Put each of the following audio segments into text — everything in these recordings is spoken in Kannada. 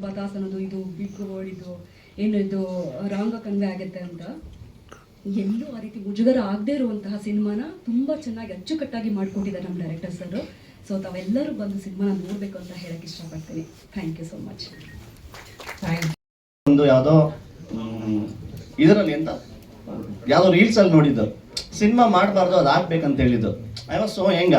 ಬತಾಸ್ ಅನ್ನೋದು ಇದು ಬಿಗ್ ಇದು ಏನು, ಇದು ರಾಂಗ ಕನ್ವೆ ಆಗುತ್ತೆ ಅಂತ. ಎಲ್ಲೂ ಆ ರೀತಿ ಮುಜುಗರ ಆಗದೇ ಇರುವಂತಹ ಸಿನಿಮಾನ ತುಂಬ ಚೆನ್ನಾಗಿ ಅಚ್ಚುಕಟ್ಟಾಗಿ ಮಾಡಿಕೊಟ್ಟಿದ್ದಾರೆ ನಮ್ಮ ಡೈರೆಕ್ಟರ್ ಸರ್ ಸೊ ತಾವೆಲ್ಲರೂ ಬಂದು ಸಿನಿಮಾನ ನೋಡಬೇಕು ಅಂತ ಹೇಳಕ್ಕೆ ಇಷ್ಟಪಡ್ತೀನಿ. ಥ್ಯಾಂಕ್ ಯು ಸೊ ಮಚ್ ಒಂದು ಯಾವುದೋ ಇದರಲ್ಲಿ ಎಂತ? ಯಾವುದೋ ರೀಲ್ಸ್ ಅಲ್ಲಿ ನೋಡಿದ್ದು. ಸಿನಿಮಾ ಮಾಡಬಾರ್ದು ಅದು ಆಗ್ಬೇಕಂತ ಹೇಳಿದ್ದು. ಐ ವಾಸ್ ಸೋ ಹೆಂಗ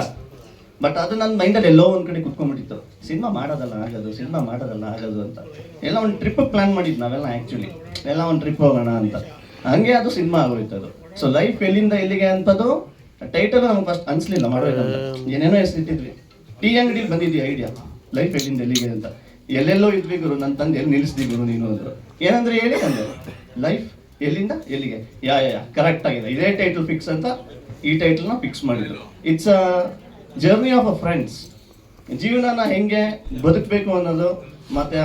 ಬಟ್ ಅದು ನನ್ನ ಮೈಂಡಲ್ಲಿ ಎಲ್ಲೋ ಒಂದು ಕಡೆ ಕುತ್ಕೊಂಡ್ಬಿಟ್ಟಿತ್ತು. ಸಿನಿಮಾ ಮಾಡೋದಲ್ಲ ಆಗೋದು ಸಿನಿಮಾ ಮಾಡೋದಲ್ಲ ಆಗೋದು ಅಂತ. ಎಲ್ಲ ಒಂದು ಟ್ರಿಪ್ ಪ್ಲಾನ್ ಮಾಡಿದ್ದು ನಾವೆಲ್ಲ ಆ್ಯಕ್ಚುಲಿ ಎಲ್ಲ ಒಂದು ಟ್ರಿಪ್ ಹೋಗೋಣ ಅಂತ. ಹಂಗೆ ಅದು ಸಿನಿಮಾ ಆಗೋಯ್ತು ಅದು ಸೊ ಲೈಫ್ ಎಲ್ಲಿಂದ ಎಲ್ಲಿಗೆ ಅಂತದ್ದು ಟೈಟಲ್ ನಮ್ಗೆ ಫಸ್ಟ್ ಅನ್ಸ್ಲಿಲ್ಲ, ಮಾಡಬೇಕಂತ. ಏನೇನೋ ಹೆಸರಿಟ್ಟಿದ್ವಿ ಟೀ ಅಂಗಡಿಲಿ ಬಂದಿದ್ವಿ ಐಡಿಯಾ ಲೈಫ್ ಎಲ್ಲಿಂದ ಎಲ್ಲಿಗೆ ಅಂತ. ಎಲ್ಲೆಲ್ಲೋ ಇದ್ವಿ ಗುರು ನನ್ನ ತಂದೆ ಎಲ್ಲಿ ನಿಲ್ಲಿಸ್ದಿ ಗುರು ನೀನು ಅಂದರು. ಏನಂದ್ರೆ ಹೇಳಿ ಅಂದರು. ಲೈಫ್ ಎಲ್ಲಿಂದ ಎಲ್ಲಿಗೆ? ಯಾ ಯಾ ಕರೆಕ್ಟ್ ಆಗಿದೆ. ಇದೇ ಟೈಟಲ್ ಫಿಕ್ಸ್ ಅಂತ ಈ ಟೈಟಲ್ನ ಫಿಕ್ಸ್ ಮಾಡಿದ್ರು. It's a journey of a friends ಜೀವನನ ಹೆಂಗೆ ಬದುಕಬೇಕು ಅನ್ನೋದು ಮತ್ತೆ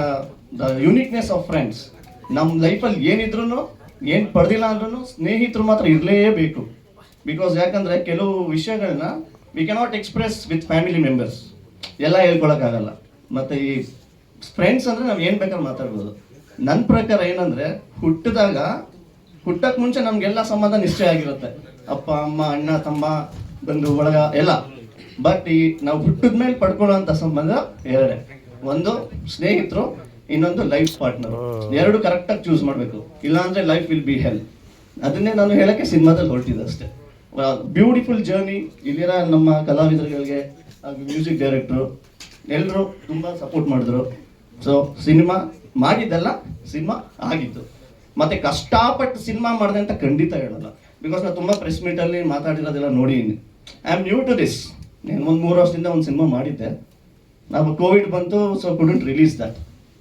ದ ಯುನಿಕ್ನೆಸ್ ಆಫ್ ಫ್ರೆಂಡ್ಸ್ ನಮ್ಮ ಲೈಫಲ್ಲಿ ಏನಿದ್ರು ಏನು ಪಡೆದಿಲ್ಲ ಅಂದ್ರೂ ಸ್ನೇಹಿತರು ಮಾತ್ರ ಇರಲೇಬೇಕು. ಬಿಕಾಸ್ ಯಾಕಂದ್ರೆ ಕೆಲವು ವಿಷಯಗಳನ್ನ we cannot express with family members ಎಲ್ಲ ಹೇಳ್ಕೊಳಕ್ಕಾಗಲ್ಲ. ಮತ್ತೆ ಈ ಫ್ರೆಂಡ್ಸ್ ಅಂದ್ರೆ ನಾವು ಏನು ಬೇಕಾದ್ರೆ ಮಾತಾಡ್ಬೋದು. ನನ್ನ ಪ್ರಕಾರ ಏನಂದ್ರೆ, ಹುಟ್ಟಿದಾಗ, ಹುಟ್ಟಕ್ ಮುಂಚೆ ನಮ್ಗೆಲ್ಲ ಸಂಬಂಧ ನಿಶ್ಚಯ ಆಗಿರುತ್ತೆ. ಅಪ್ಪ, ಅಮ್ಮ, ಅಣ್ಣ, ತಮ್ಮ, ಬಂಧು ಒಳಗ ಎಲ್ಲ. ಬಟ್ ಈ ನಾವು ಹುಟ್ಟಿದ ಮೇಲೆ ಪಡ್ಕೊಳ್ಳುವಂತ ಸಂಬಂಧ ಎರಡೇ. ಒಂದು ಸ್ನೇಹಿತರು ಇನ್ನೊಂದು ಲೈಫ್ ಪಾರ್ಟ್ನರ್ ಎರಡು ಕರೆಕ್ಟಾಗಿ ಚೂಸ್ ಮಾಡಬೇಕು. ಇಲ್ಲಾಂದ್ರೆ ಲೈಫ್ ವಿಲ್ ಬಿ ಹೆಲ್ ಅದನ್ನೇ ನಾನು ಹೇಳಕ್ಕೆ ಸಿನಿಮಾದಲ್ಲಿ ಹೊರಟಿದ್ದೆ ಅಷ್ಟೇ. ಬ್ಯೂಟಿಫುಲ್ ಜರ್ನಿ ಇಲ್ಲಿರ ನಮ್ಮ ಕಲಾವಿದರುಗಳಿಗೆ ಹಾಗೂ ಮ್ಯೂಸಿಕ್ ಡೈರೆಕ್ಟ್ರು ಎಲ್ಲರೂ ತುಂಬ ಸಪೋರ್ಟ್ ಮಾಡಿದ್ರು. ಸೊ ಸಿನಿಮಾ ಮಾಡಿದ್ದಲ್ಲ ಸಿನಿಮಾ ಆಗಿತ್ತು. ಮತ್ತೆ ಕಷ್ಟಪಟ್ಟು ಸಿನಿಮಾ ಮಾಡಿದೆ ಅಂತ ಖಂಡಿತ ಹೇಳಲ್ಲ. ಬಿಕಾಸ್ ನಾನು ತುಂಬ ಪ್ರೆಸ್ ಮೀಟಲ್ಲಿ ಮಾತಾಡಿರೋದೆಲ್ಲ ನೋಡಿದ್ದೀನಿ I am new to this ನಾನು ಒಂದು ಮೂರು ವರ್ಷದಿಂದ ಒಂದು ಸಿನಿಮಾ ಮಾಡಿದ್ದೆ. ನಾವು ಕೋವಿಡ್ ಬಂತು so couldn't release that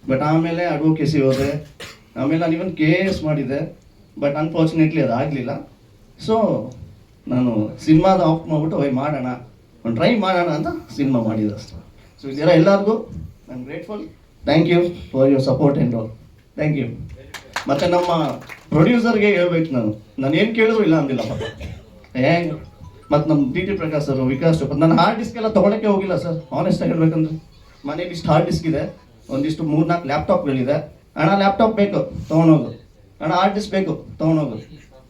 but ಆಮೇಲೆ ಅಡ್ವೊಕೇಸಿ ಹೋದೆ. ಆಮೇಲೆ ನಾನು ಇವನ್ ಕೆ ಎಸ್ ಮಾಡಿದ್ದೆ. ಬಟ್ ಅನ್ಫಾರ್ಚುನೇಟ್ಲಿ ಅದು ಆಗಲಿಲ್ಲ. ಸೊ ನಾನು ಸಿನಿಮಾದ ಆಫ್ ಮಾಡ್ಬಿಟ್ಟು ಹೋಯ್ ಮಾಡೋಣ. ಒಂದು ಟ್ರೈ ಮಾಡೋಣ ಅಂತ ಸಿನಿಮಾ ಮಾಡಿದೆ ಅಷ್ಟೇ. ಸೊ ಇದೆಲ್ಲ ಎಲ್ಲರಿಗೂ ನಾನು grateful thank you for your support and all thank you ಮತ್ತು ನಮ್ಮ ಪ್ರೊಡ್ಯೂಸರ್ಗೆ ಹೇಳ್ಬೇಕು ನಾನು. ನಾನು ಏನು ಕೇಳಿದ್ರು ಇಲ್ಲ ಅಂದಿಲ್ಲ ಹೆಂಗ್ ಮತ್ತು ನಮ್ಮ D T Prakash sir, Vikas Chopath ನನ್ನ ಹಾರ್ಡ್ ಡಿಸ್ಕ್ ಎಲ್ಲ ತೊಗೊಳಕ್ಕೆ ಹೋಗಿಲ್ಲ ಸರ್ ಆನೆಸ್ಟಾಗಿ ಹೇಳ್ಬೇಕಂದ್ರೆ. ಮನೇಲಿ ಇಷ್ಟು ಹಾರ್ಡ್ ಡಿಸ್ಕ್ ಇದೆ, ಒಂದಿಷ್ಟು ಮೂರ್ನಾಲ್ಕು ಲ್ಯಾಪ್ಟಾಪ್ಗಳಿದೆ ಹಣ ಲ್ಯಾಪ್ಟಾಪ್ ಬೇಕು, ತೊಗೊಂಡೋಗು. ಹಣ ಹಾರ್ಡ್ ಡಿಸ್ಕ್ ಬೇಕು, ತೊಗೊಂಡೋಗು.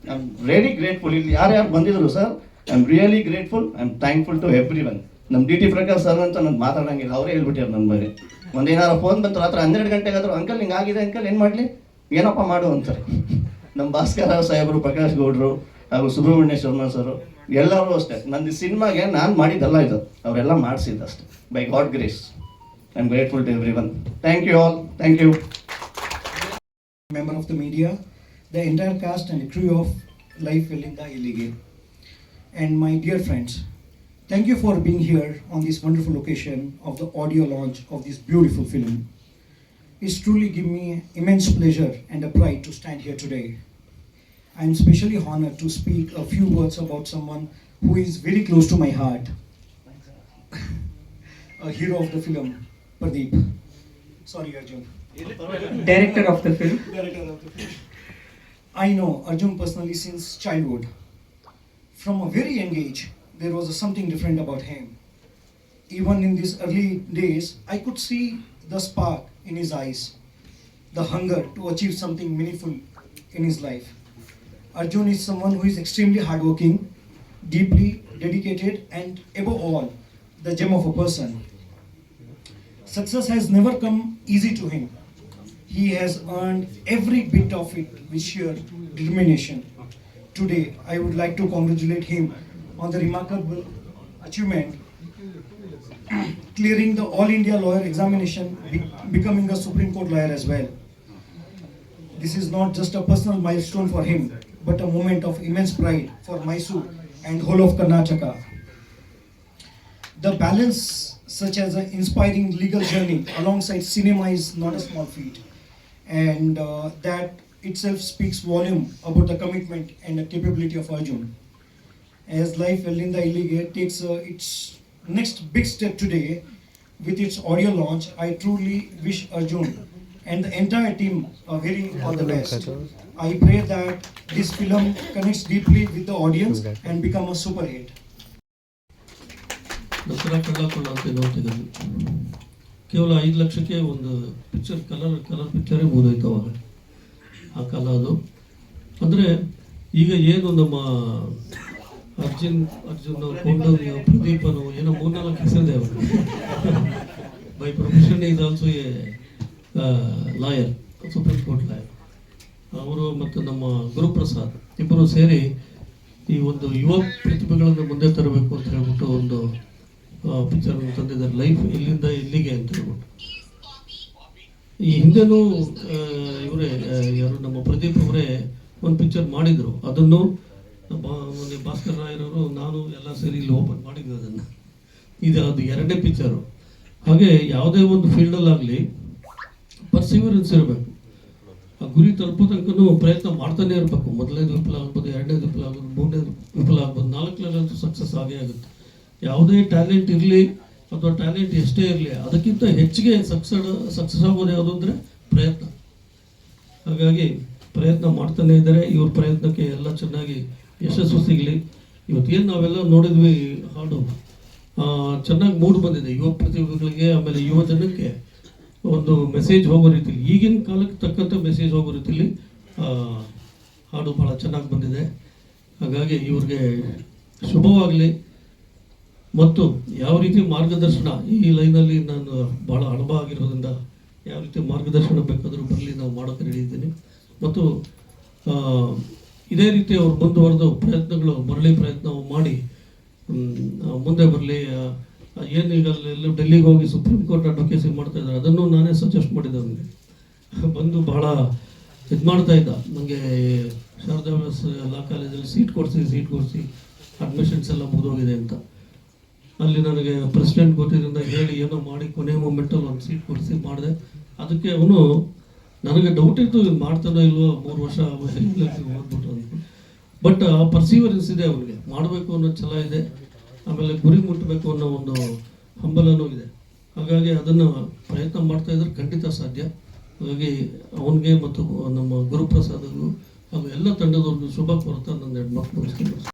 ಐ ಆಮ್ ವೆರಿ ಗ್ರೇಟ್ಫುಲ್ ಇಲ್ಲಿ ಯಾರ್ಯಾರು ಬಂದಿದ್ರು sir I am really grateful I am thankful to everyone ನಮ್ಮ ಡಿ ಟಿ ಪ್ರಕಾಶ್ ಸರ್ ಅಂತ ನಾನು ಮಾತಾಡಂಗಿಲ್ಲ, ಅವರೇ ಹೇಳ್ಬಿಟ್ಟಿರು ನನ್ನ ಬಗ್ಗೆ. ಒಂದೇನಾರು ಫೋನ್ ಬಂತು, ರಾತ್ರಿ ಹನ್ನೆರಡು ಗಂಟೆಗಾದ್ರು, ಅಂಕಲ್ ಹಿಂಗೆ ಆಗಿದೆ ಅಂಕಲ್, ಏನು ಮಾಡಲಿ? ಏನಪ್ಪ ಮಾಡು, ಅಂತಾರೆ. ನಮ್ಮ ಭಾಸ್ಕರ ಸಾಹೇಬರು, ಪ್ರಕಾಶ್ ಗೌಡ್ರು ಹಾಗೂ ಸುಬ್ರಹ್ಮಣ್ಯ ಶರ್ಮಾ ಸರು, ಎಲ್ಲರೂ ಅಷ್ಟೇ. ನಂದು ಸಿನಿಮಾಗೆ ನಾನು ಮಾಡಿದ್ದಲ್ಲ ಇದು. ಅವರೆಲ್ಲ ಮಾಡಿಸಿದ್ದು ಅಷ್ಟೇ by God grace I am grateful to everyone thank you all thank you member of the media the entire cast and crew of life ಇಲ್ಲಿಂದ ಇಲ್ಲಿಗೆ and my dear friends thank you for being here on this wonderful location of the audio launch of this beautiful film It's truly given me immense pleasure and a pride to stand here today. I am especially honored to speak a few words about someone who is very close to my heart, a hero of the film, Pradeep. Sorry, Arjun. director of the film. director of the film. I know Arjun personally since childhood. From a very young age, there was something different about him. Even in these early days, I could see the spark in his eyes, the hunger to achieve something meaningful in his life. Arjun is someone who is extremely hardworking, deeply dedicated, and above all, the gem of a person. Success has never come easy to him. He has earned every bit of it with sheer determination. Today, I would like to congratulate him on the remarkable achievement clearing the All India lawyer examination, be- becoming a Supreme Court lawyer as well. This is not just a personal milestone for him, but a moment of immense pride for Mysore and whole of Karnataka. The balance, such as an inspiring legal journey alongside cinema, is not a small feat, and uh, that itself speaks volume about the commitment and the capability of Arjun. As Life Velinda Illige takes uh, its next big step today with its audio launch, I truly wish Arjun and the entire team uh, very all the best. I pray that this film connects deeply with the audience and become a super hit. Dasara ಕಳ್ಳಕೊಳ್ಳೋ ಅಂತ ನೋಡ್ತಿದ್ವಿ ಕೇವಲ ಐದು ಲಕ್ಷಕ್ಕೆ ಒಂದು ಪಿಕ್ಚರ್ ಕಲರ್ ಕಲರ್ ಪಿಕ್ಚರೇ ಮುಗಿದೋಯ್ತು ಅವಾಗ. ಆ ಕಾಲ ಅದು. ಅಂದರೆ ಈಗ ಏನು ನಮ್ಮ ಅರ್ಜುನ್ ಅರ್ಜುನ್ ಕೌಂಡವ್ಯ ಪ್ರದೀಪನು ಏನೋ ಮೂರ್ನಾಲ್ಕು ಹೆಸರಿದೆ ಅವರು by profession is also a lawyer, supreme court lawyer. ಅವರು ಮತ್ತು ನಮ್ಮ ಗುರುಪ್ರಸಾದ್ ಇಬ್ಬರು ಸೇರಿ ಈ ಒಂದು ಯುವ ಪ್ರತಿಭೆಗಳನ್ನು ಮುಂದೆ ತರಬೇಕು ಅಂತ ಹೇಳ್ಬಿಟ್ಟು ಒಂದು ಪಿಕ್ಚರ್ ತಂದಿದ್ದಾರೆ. ಲೈಫ್ ಇಲ್ಲಿಂದ ಇಲ್ಲಿಗೆ ಅಂತ ಹೇಳ್ಬಿಟ್ಟು. ಈ ಹಿಂದೆನೂ ಇವರೇ ಯಾರು ನಮ್ಮ ಪ್ರದೀಪ್ ಅವರೇ ಒಂದು ಪಿಕ್ಚರ್ ಮಾಡಿದ್ರು. ಅದನ್ನು ಮೊನ್ನೆ ಭಾಸ್ಕರ್ ರಾಯರವರು, ನಾನು ಎಲ್ಲ ಸೇರಿ ಇಲ್ಲಿ ಓಪನ್ ಮಾಡಿದ್ವಿ ಅದನ್ನು. ಇದು ಅದು ಎರಡನೇ ಪಿಕ್ಚರು ಹಾಗೆ ಯಾವುದೇ ಒಂದು ಫೀಲ್ಡಲ್ಲಾಗಲಿ ಪರ್ಸಿವರೆನ್ಸ್ ಇರಬೇಕು ಆ ಗುರಿ ತಲುಪೋ ತನಕ ಪ್ರಯತ್ನ ಮಾಡ್ತಾನೆ ಇರಬೇಕು. ಮೊದಲನೇದು ವಿಫಲ ಆಗ್ಬೋದು ಎರಡನೇದು ವಿಫಲ ಆಗ್ಬೋದು ಮೂರನೇದು ವಿಫಲ ಆಗ್ಬೋದು ನಾಲ್ಕನೇದಂತೂ ಸಕ್ಸಸ್ ಆಗೇ ಆಗುತ್ತೆ. ಯಾವುದೇ ಟ್ಯಾಲೆಂಟ್ ಇರಲಿ ಅಥವಾ ಟ್ಯಾಲೆಂಟ್ ಎಷ್ಟೇ ಇರಲಿ, ಅದಕ್ಕಿಂತ ಹೆಚ್ಚಿಗೆ ಸಕ್ಸಸ್ ಸಕ್ಸಸ್ ಆಗೋದು ಯಾವುದು ಅಂದರೆ ಪ್ರಯತ್ನ. ಹಾಗಾಗಿ ಪ್ರಯತ್ನ ಮಾಡ್ತಾನೆ ಇದ್ದಾರೆ. ಇವ್ರ ಪ್ರಯತ್ನಕ್ಕೆ ಎಲ್ಲ ಚೆನ್ನಾಗಿ ಯಶಸ್ಸು ಸಿಗಲಿ. ಇವತ್ತೇನು ನಾವೆಲ್ಲ ನೋಡಿದ್ವಿ, ಹಾಡು. ಚೆನ್ನಾಗಿ ಮೂಡ್ ಬಂದಿದೆ. ಯುವ ಪ್ರತಿಭೆಗಳಿಗೆ, ಆಮೇಲೆ ಯುವ ಜನಕ್ಕೆ. ಒಂದು ಮೆಸೇಜ್ ಹೋಗೋ ರೀತಿಲಿ ಈಗಿನ ಕಾಲಕ್ಕೆ ತಕ್ಕಂಥ ಮೆಸೇಜ್ ಹೋಗೋ ರೀತಿಲಿ ಹಾಡು ಭಾಳ ಚೆನ್ನಾಗಿ ಬಂದಿದೆ. ಹಾಗಾಗಿ ಇವ್ರಿಗೆ ಶುಭವಾಗಲಿ. ಮತ್ತು ಯಾವ ರೀತಿ ಮಾರ್ಗದರ್ಶನ, ಈ ಲೈನಲ್ಲಿ ನಾನು ಭಾಳ ಅನುಭವ ಆಗಿರೋದ್ರಿಂದ ಯಾವ ರೀತಿ ಮಾರ್ಗದರ್ಶನ ಬೇಕಾದರೂ ಬರಲಿ ನಾವು ಮಾಡೋಕೆ ರೆಡಿ ಇದ್ದೀನಿ. ಮತ್ತು ಇದೇ ರೀತಿ ಅವ್ರು ಮುಂದುವರೆದು ಪ್ರಯತ್ನಗಳು ಬರಲಿ ಪ್ರಯತ್ನ ಮಾಡಿ ಮುಂದೆ ಬರಲಿ ಏನು ಈಗ ಎಲ್ಲ ಡೆಲ್ಲಿಗೆ ಹೋಗಿ ಸುಪ್ರೀಂ ಕೋರ್ಟ್ ಅಡ್ವೊಕೇಸಿ ಮಾಡ್ತಾ ಇದ್ದಾರೆ, ಅದನ್ನು ನಾನೇ ಸಜೆಸ್ಟ್ ಮಾಡಿದ್ದೆ ಅವನಿಗೆ ಬಂದು ಬಹಳ ಇದು ಮಾಡ್ತಾ ಇದ್ದ. ನನಗೆ ಶಾರದಾ ಲಾ ಕಾಲೇಜಲ್ಲಿ ಸೀಟ್ ಕೊಡಿಸಿ ಸೀಟ್ ಕೊಡಿಸಿ ಅಡ್ಮಿಷನ್ಸ್ ಎಲ್ಲ ಮುಗಿದೋಗಿದೆ ಅಂತ. ಅಲ್ಲಿ ನನಗೆ ಪ್ರೆಸಿಡೆಂಟ್ ಗೊತ್ತಿದ್ದರಿಂದ ಹೇಳಿ, ಏನೋ ಮಾಡಿ ಕೊನೆ ಮೂಮೆಂಟಲ್ಲಿ ಒಂದು ಸೀಟ್ ಕೊಡಿಸಿ ಮಾಡಿದೆ. ಅದಕ್ಕೆ ಅವನು ನನಗೆ ಡೌಟ್ ಇತ್ತು ಇದು ಮಾಡ್ತಾನೋ ಇಲ್ವೋ, ಮೂರು ವರ್ಷ ಓದ್ಬಿಟ್ಟು ಬಟ್ ಆ ಪರ್ಸೀವರೆನ್ಸ್ ಇದೆ ಅವನಿಗೆ. ಮಾಡಬೇಕು ಅನ್ನೋ ಛಲ ಇದೆ. ಆಮೇಲೆ ಗುರಿ ಮುಟ್ಟಬೇಕು ಅನ್ನೋ ಒಂದು ಹಂಬಲನೂ ಇದೆ ಹಾಗಾಗಿ ಅದನ್ನು ಪ್ರಯತ್ನ ಮಾಡ್ತಾ ಇದ್ರೆ ಖಂಡಿತ ಸಾಧ್ಯ. ಹಾಗಾಗಿ ಅವನಿಗೆ ಮತ್ತು ನಮ್ಮ ಗುರುಪ್ರಸಾದ್ಗೂ ಹಾಗೂ ಎಲ್ಲ ತಂಡದವ್ರಿಗೂ ಶುಭ ಕೋರ್ತಾ ನನ್ನ ಹೆಣ್ಮಕ್ಳು